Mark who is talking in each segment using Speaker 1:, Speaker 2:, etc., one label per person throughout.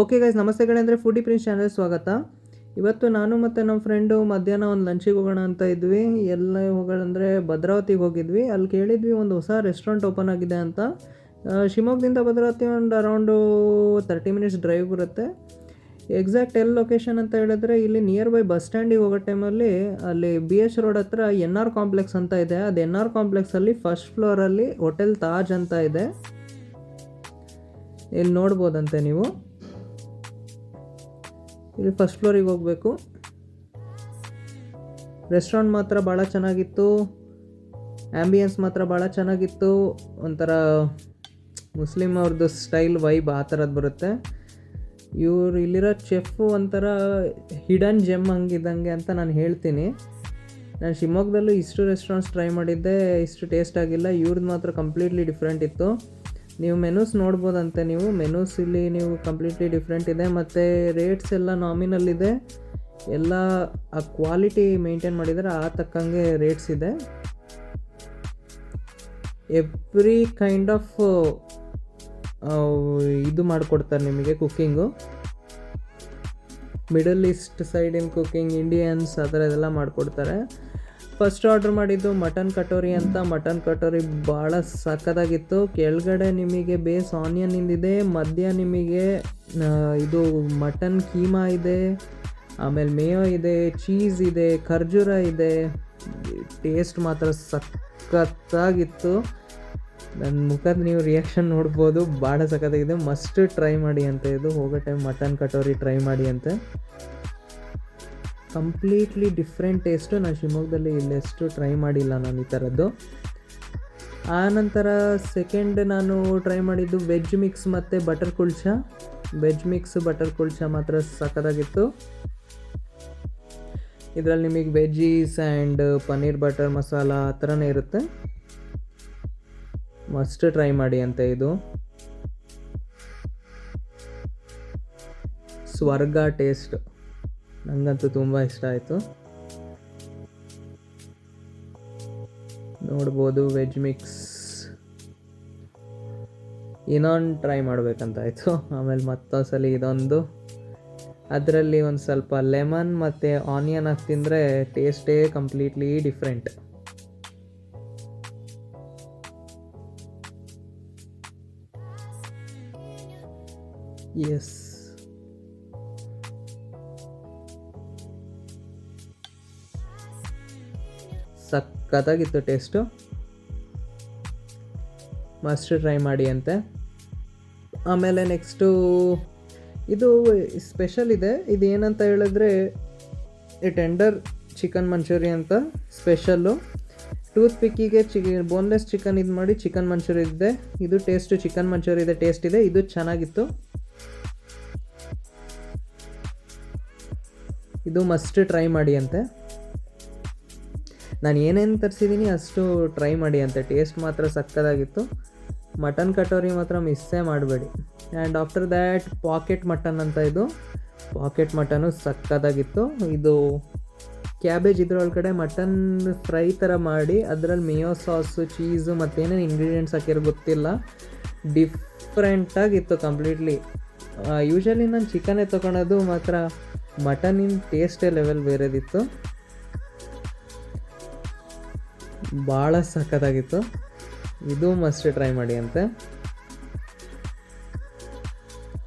Speaker 1: Okay guys ನಮಸ್ತೆ ಕಡೆ ಅಂದರೆ ಫುಡಿ ಪ್ರಿನ್ಸ್ ಚಾನಲ್ ಸ್ವಾಗತ. ಇವತ್ತು ನಾನು ಮತ್ತು ನಮ್ಮ ಫ್ರೆಂಡು ಮಧ್ಯಾಹ್ನ ಒಂದು ಲಂಚಿಗೆ ಹೋಗೋಣ ಅಂತ ಇದ್ವಿ. ಎಲ್ಲ ಹೋಗೋಣ ಅಂದರೆ ಭದ್ರಾವತಿಗೆ ಹೋಗಿದ್ವಿ. ಅಲ್ಲಿ ಕೇಳಿದ್ವಿ ಒಂದು ಹೊಸ ರೆಸ್ಟೋರೆಂಟ್ ಓಪನ್ ಆಗಿದೆ ಅಂತ. ಶಿವಮೊಗ್ಗದಿಂದ ಭದ್ರಾವತಿ ಒಂದು ಅರೌಂಡು ತರ್ಟಿ ಮಿನಿಟ್ಸ್ ಡ್ರೈವ್ ಬರುತ್ತೆ. ಎಕ್ಸಾಕ್ಟ್ ಎಲ್ಲಿ ಲೊಕೇಶನ್ ಅಂತ ಹೇಳಿದ್ರೆ ಇಲ್ಲಿ ನಿಯರ್ ಬೈ ಬಸ್ ಸ್ಟ್ಯಾಂಡಿಗೆ ಹೋಗೋ ಟೈಮಲ್ಲಿ ಅಲ್ಲಿ ಬಿ ಎಚ್ ರೋಡ್ ಹತ್ರ ಎನ್ ಆರ್ ಕಾಂಪ್ಲೆಕ್ಸ್ ಅಂತ ಇದೆ. ಅದು ಎನ್ ಆರ್ ಕಾಂಪ್ಲೆಕ್ಸಲ್ಲಿ ಫಸ್ಟ್ ಫ್ಲೋರಲ್ಲಿ ಹೋಟೆಲ್ ತಾಜ್ ಅಂತ ಇದೆ. ಇಲ್ಲಿ ನೋಡ್ಬೋದಂತೆ ನೀವು. ಇಲ್ಲಿ ಫಸ್ಟ್ ಫ್ಲೋರಿಗೆ ಹೋಗಬೇಕು. ರೆಸ್ಟೋರೆಂಟ್ ಮಾತ್ರ ಭಾಳ ಚೆನ್ನಾಗಿತ್ತು. ಆ್ಯಂಬಿಯನ್ಸ್ ಮಾತ್ರ ಭಾಳ ಚೆನ್ನಾಗಿತ್ತು. ಒಂಥರ ಮುಸ್ಲಿಮ್ ಅವ್ರದ್ದು ಸ್ಟೈಲ್ ವೈಬ್ ಆ ಥರದ್ದು ಬರುತ್ತೆ. ಇವ್ರು ಇಲ್ಲಿರೋ ಚೆಫು ಒಂಥರ ಹಿಡನ್ ಜೆಮ್ ಹಂಗಿದ್ದಂಗೆ ಅಂತ ನಾನು ಹೇಳ್ತೀನಿ. ನಾನು ಶಿವಮೊಗ್ಗದಲ್ಲೂ ಇಷ್ಟು ರೆಸ್ಟೋರೆಂಟ್ಸ್ ಟ್ರೈ ಮಾಡಿದ್ದೆ, ಇಷ್ಟು ಟೇಸ್ಟ್ ಆಗಿಲ್ಲ. ಇವ್ರದ್ದು ಮಾತ್ರ ಕಂಪ್ಲೀಟ್ಲಿ ಡಿಫ್ರೆಂಟ್ ಇತ್ತು. ನೀವು ಮೆನೂಸ್ ನೋಡ್ಬೋದಂತೆ ನೀವು. ಮೆನೂಸ್ ಇಲ್ಲಿ ನೀವು ಕಂಪ್ಲೀಟ್ಲಿ ಡಿಫ್ರೆಂಟ್ ಇದೆ. ಮತ್ತು ರೇಟ್ಸ್ ಎಲ್ಲ ನಾಮಿನಲ್ ಇದೆ. ಎಲ್ಲ, ಆ ಕ್ವಾಲಿಟಿ ಮೇಂಟೈನ್ ಮಾಡಿದರೆ ಆ ತಕ್ಕಂಗೆ ರೇಟ್ಸ್ ಇದೆ. ಎವ್ರಿ ಕೈಂಡ್ ಆಫ್ ಇದು ಮಾಡಿಕೊಡ್ತಾರೆ ನಿಮಗೆ ಕುಕ್ಕಿಂಗು ಮಿಡಲ್ ಈಸ್ಟ್ ಸೈಡಿನ ಕುಕ್ಕಿಂಗ್ ಇಂಡಿಯನ್ಸ್ ಆ ಥರ ಇದೆಲ್ಲ ಮಾಡಿಕೊಡ್ತಾರೆ. ಫಸ್ಟ್ ಆರ್ಡ್ರ್ ಮಾಡಿದ್ದು ಮಟನ್ ಕಟೋರಿ ಅಂತ. ಮಟನ್ ಕಟೋರಿ ಭಾಳ ಸಖತ್ತಾಗಿತ್ತು. ಕೆಳಗಡೆ ನಿಮಗೆ ಬೇಸ್ ಆನಿಯನ್ ಇದೆ ಮಧ್ಯ ನಿಮಗೆ ಇದು ಮಟನ್ ಕೀಮಾ ಇದೆ. ಆಮೇಲೆ ಮೇಯೋ ಇದೆ ಚೀಸ್ ಇದೆ, ಖರ್ಜೂರ ಇದೆ. ಟೇಸ್ಟ್ ಮಾತ್ರ ಸಖತ್ತಾಗಿತ್ತು. ನನ್ನ ಮುಖದ ನೀವು ರಿಯಾಕ್ಷನ್ ನೋಡ್ಬೋದು. ಭಾಳ ಸಖತ್ತಾಗಿದೆ. ಮಸ್ಟ್ ಟ್ರೈ ಮಾಡಿ ಅಂತ ಇದು. ಹೋಗೋ ಟೈಮ್ ಮಟನ್ ಕಟೋರಿ ಟ್ರೈ ಮಾಡಿ ಅಂತೆ. ಕಂಪ್ಲೀಟ್ಲಿ ಡಿಫ್ರೆಂಟ್ ಟೇಸ್ಟು ನಾನು ಶಿವಮೊಗ್ಗದಲ್ಲಿ ಇಲ್ಲೆಷ್ಟು ಟ್ರೈ ಮಾಡಿಲ್ಲ ನಾನು ಈ ಥರದ್ದು ಆನಂತರ ಸೆಕೆಂಡ್ ನಾನು ಟ್ರೈ ಮಾಡಿದ್ದು ವೆಜ್ ಮಿಕ್ಸ್ ಮತ್ತು butter kulcha veg mix butter kulcha ಮಾತ್ರ ಸಖತ್ತಾಗಿತ್ತು. ಇದರಲ್ಲಿ ನಿಮಗೆ veggies and paneer butter masala ಆ ಥರನೇ ಇರುತ್ತೆ. ಮಸ್ಟ್ ಟ್ರೈ ಮಾಡಿ ಅಂತ ಇದು. ಸ್ವರ್ಗ ಟೇಸ್ಟ್ ನನಗಂತೂ ತುಂಬ ಇಷ್ಟ ಆಯಿತು. ನೋಡ್ಬೋದು ವೆಜ್ ಮಿಕ್ಸ್ ಇನ್ನೊಂದು ಟ್ರೈ ಮಾಡಬೇಕಂತಾಯಿತು. ಆಮೇಲೆ ಆಮೇಲೆ ಮತ್ತೊಂದ್ಸಲಿ ಇದೊಂದು. ಅದರಲ್ಲಿ ಒಂದು ಸ್ವಲ್ಪ ಲೆಮನ್ ಮತ್ತು ಆನಿಯನ್ ಹಾಕಿ ತಿಂದರೆ ಟೇಸ್ಟೇ ಕಂಪ್ಲೀಟ್ಲಿ ಡಿಫ್ರೆಂಟ್ ಎಸ್ ಸಖತ್ತಾಗಿತ್ತು ಟೇಸ್ಟು. ಮಸ್ಟ್ ಟ್ರೈ ಮಾಡಿ ಅಂತೆ. ಆಮೇಲೆ ನೆಕ್ಸ್ಟು ಇದು ಸ್ಪೆಷಲ್ ಇದೆ. ಇದು ಏನಂತ ಹೇಳಿದ್ರೆ ಟೆಂಡರ್ ಚಿಕನ್ ಮಂಚೂರಿ ಅಂತ ಸ್ಪೆಷಲ್ಲು ಟೂತ್ ಪಿಕ್ಕಿಗೆ ಚಿ ಬೋನ್ಲೆಸ್ ಚಿಕನ್ ಇದು ಮಾಡಿ ಚಿಕನ್ ಮಂಚೂರಿ ಇದೆ. ಇದು ಟೇಸ್ಟು ಚಿಕನ್ ಮಂಚೂರಿ ಇದೆ ಟೇಸ್ಟ್ ಇದೆ. ಇದು ಚೆನ್ನಾಗಿತ್ತು. ಇದು ಮಸ್ಟ್ ಟ್ರೈ ಮಾಡಿ ಅಂತೆ. ನಾನು ಏನೇನು ತರಿಸಿದ್ದೀನಿ ಅಷ್ಟು ಟ್ರೈ ಮಾಡಿ ಅಂತ. ಟೇಸ್ಟ್ ಮಾತ್ರ ಸಕ್ಕದಾಗಿತ್ತು. ಮಟನ್ ಕಟೋರಿ ಮಾತ್ರ ಮಿಸ್ಸೇ ಮಾಡಬೇಡಿ. And after that pocket mutton ಅಂತ ಇದು. ಪಾಕೆಟ್ ಮಟನು ಸಕ್ಕತ್ತಾಗಿತ್ತು ಇದು ಕ್ಯಾಬೇಜ್ ಇದ್ರೊಳಗಡೆ ಮಟನ್ ಫ್ರೈ ಥರ ಮಾಡಿ, ಅದರಲ್ಲಿ ಮಿಯೋ ಸಾಸು ಚೀಸು ಮತ್ತೇನೇನು ಇಂಗ್ರೀಡಿಯೆಂಟ್ಸ್ ಹಾಕಿರೋ ಗೊತ್ತಿಲ್ಲ. ಡಿಫ್ರೆಂಟಾಗಿತ್ತು ಕಂಪ್ಲೀಟ್ಲಿ ಯೂಶ್ವಲಿ ನಾನು ಚಿಕನೇ ತೊಗೊಳೋದು ಮಾತ್ರ. ಮಟನಿನ ಟೇಸ್ಟೇ ಲೆವೆಲ್ ಬೇರೆದಿತ್ತು. ಭಾಳ ಸಖತ್ತಾಗಿತ್ತು. ಇದು ಮಸ್ಟ್ ಟ್ರೈ ಮಾಡಿ ಅಂತೆ.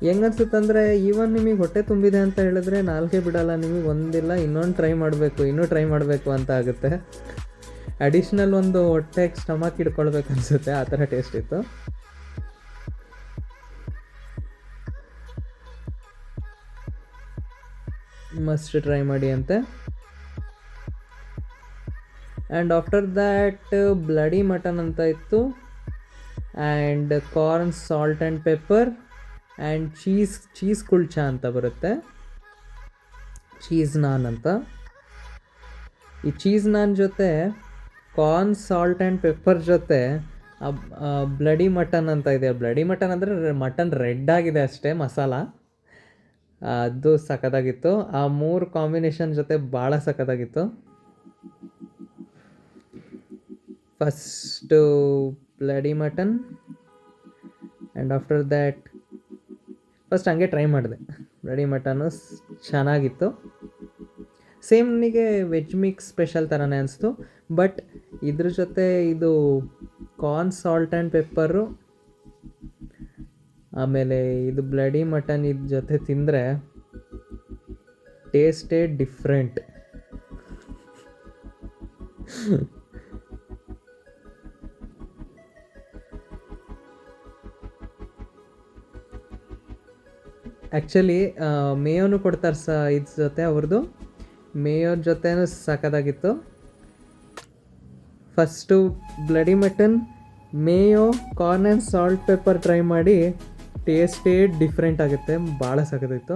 Speaker 1: ಹೆಂಗನ್ಸುತ್ತಂದರೆ ಈವನ್ ನಿಮಗೆ ಹೊಟ್ಟೆ ತುಂಬಿದೆ ಅಂತ ಹೇಳಿದ್ರೆ ನಾಲ್ಕೇ ಬಿಡಲ್ಲ, ನಿಮಗೆ ಒಂದಿಲ್ಲ, ಇನ್ನೊಂದು ಟ್ರೈ ಮಾಡಬೇಕು, ಇನ್ನೂ ಟ್ರೈ ಮಾಡಬೇಕು ಅಂತ ಆಗುತ್ತೆ. ಅಡಿಷ್ನಲ್ ಒಂದು ಹೊಟ್ಟೆಗೆ ಸ್ಟಮಕ್ ಇಟ್ಕೊಳ್ಬೇಕು ಅನಿಸುತ್ತೆ, ಆ ಥರ ಟೇಸ್ಟ್ ಇತ್ತು. ಮಸ್ಟ್ ಟ್ರೈ ಮಾಡಿ ಅಂತೆ. And after that bloody mutton ಅಂತ ಇತ್ತು and corn salt and pepper and cheese cheese kulcha ಅಂತ ಬರುತ್ತೆ ಚೀಸ್ ನಾನ್ ಅಂತ ಈ ಚೀಸ್ ನಾನ್ ಜೊತೆ ಕಾರ್ನ್ ಸಾಲ್ಟ್ ಆ್ಯಂಡ್ ಪೆಪ್ಪರ್ ಜೊತೆ ಬ್ಲಡಿ ಮಟನ್ ಅಂತ ಇದೆ. ಬ್ಲಡಿ ಮಟನ್ ಅಂದರೆ ಮಟನ್ ರೆಡ್ ಆಗಿದೆ ಅಷ್ಟೇ, ಮಸಾಲ. ಅದು ಸಖತ್ತಾಗಿತ್ತು. ಆ ಮೂರು ಕಾಂಬಿನೇಷನ್ ಜೊತೆ ಭಾಳ ಸಖತ್ತಾಗಿತ್ತು. First bloody mutton and after that first ಹಂಗೆ ಟ್ರೈ ಮಾಡಿದೆ. ಬ್ಲಡಿ ಮಟನ್ನು ಚೆನ್ನಾಗಿತ್ತು. ಸೇಮ್ ನನಗೆ ವೆಜ್ ಮಿಕ್ಸ್ ಸ್ಪೆಷಲ್ ಥರನೇ ಅನಿಸ್ತು. ಬಟ್ ಇದ್ರ ಜೊತೆ ಇದು ಕಾರ್ನ್ ಸಾಲ್ಟ್ ಆ್ಯಂಡ್ ಪೆಪ್ಪರು ಆಮೇಲೆ ಇದು ಬ್ಲಡಿ ಮಟನ್ ಇದ್ರ ಜೊತೆ ತಿಂದರೆ ಟೇಸ್ಟೇ ಡಿಫ್ರೆಂಟ್ ಆ್ಯಕ್ಚುಲಿ ಮೇಯೋನು ಕೊಡ್ತಾರೆ ಸ ಇದ್ರ ಜೊತೆ ಅವ್ರದ್ದು ಮೇಯೋ ಜೊತೆನೂ ಸಾಕದಾಗಿತ್ತು first bloody mutton mayo corn and salt pepper try ಮಾಡಿ ಟೇಸ್ಟೇ ಡಿಫ್ರೆಂಟ್ ಆಗುತ್ತೆ, ಭಾಳ ಸಖತ್ತಿತ್ತು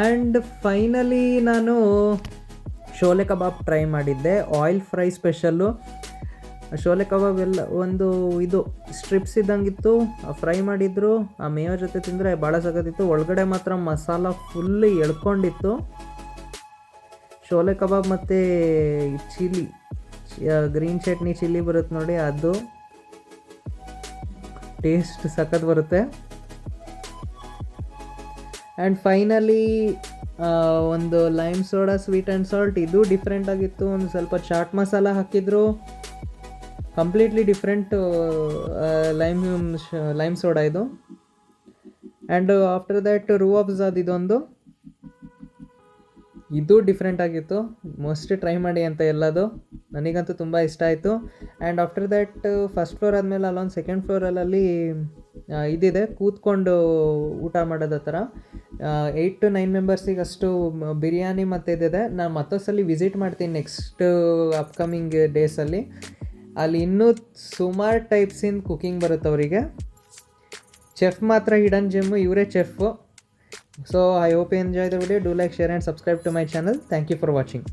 Speaker 1: ಆ್ಯಂಡ್ ಫೈನಲಿ ನಾನು ಶೋಲೆ ಕಬಾಬ್ ಟ್ರೈ ಮಾಡಿದ್ದೆ oil fry special Sholay kebab ಎಲ್ಲ ಒಂದು ಇದು ಸ್ಟ್ರಿಪ್ಸ್ ಇದ್ದಂಗಿತ್ತು ಫ್ರೈ ಮಾಡಿದ್ರು, ಆ ಮೇವ ಜೊತೆ ತಿಂದರೆ ಭಾಳ ಸಕತ್ತಿತ್ತು ಒಳಗಡೆ ಮಾತ್ರ ಮಸಾಲ ಫುಲ್ ಎಳ್ಕೊಂಡಿತ್ತು. ಶೋಲೆ ಕಬಾಬ್ ಮತ್ತು ಚಿಲ್ಲಿ ಗ್ರೀನ್ ಚಟ್ನಿ ಚಿಲ್ಲಿ ಬರುತ್ತೆ ನೋಡಿ, ಅದು ಟೇಸ್ಟ್ ಸಖತ್ ಬರುತ್ತೆ. ಆ್ಯಂಡ್ ಫೈನಲಿ ಒಂದು lime soda sweet and salt ಇದು ಡಿಫ್ರೆಂಟ್ ಆಗಿತ್ತು. ಒಂದು ಸ್ವಲ್ಪ ಚಾಟ್ ಮಸಾಲ ಹಾಕಿದ್ರು. Completely different lime lime soda ಇದು. And after that Rooh Afza ಇದೊಂದು. ಇದು ಡಿಫ್ರೆಂಟ್ ಆಗಿತ್ತು. ಮೋಸ್ಟ್ ಟ್ರೈ ಮಾಡಿ ಅಂತ ಎಲ್ಲದು. ನನಗಂತೂ ತುಂಬ ಇಷ್ಟ ಆಯಿತು. And after that first floor ಆದಮೇಲೆ ಅಲ್ಲೊಂದು ಸೆಕೆಂಡ್ ಫ್ಲೋರಲ್ಲಿ ಇದಿದೆ. ಕೂತ್ಕೊಂಡು ಊಟ ಮಾಡೋದ ಥರ ಏಯ್ಟ್ ಟು ನೈನ್ ಮೆಂಬರ್ಸಿಗೆ ಅಷ್ಟು ಬಿರಿಯಾನಿ ಮತ್ತು ಇದಿದೆ. ನಾನು ಮತ್ತೊಂದ್ಸಲಿ ವಿಸಿಟ್ ಮಾಡ್ತೀನಿ ನೆಕ್ಸ್ಟ್ ಅಪ್ಕಮಿಂಗ್ ಡೇಸಲ್ಲಿ ಅಲ್ಲಿ ಇನ್ನೂ ಸುಮಾರು ಟೈಪ್ಸಿಂದ ಕುಕಿಂಗ್ ಬರುತ್ತೆ ಅವರಿಗೆ. ಚೆಫ್ ಮಾತ್ರ ಹಿಡನ್ ಜಿಮ್ಮು ಇವರೇ chef so I hope enjoy the video do like share and subscribe to my channel thank you for watching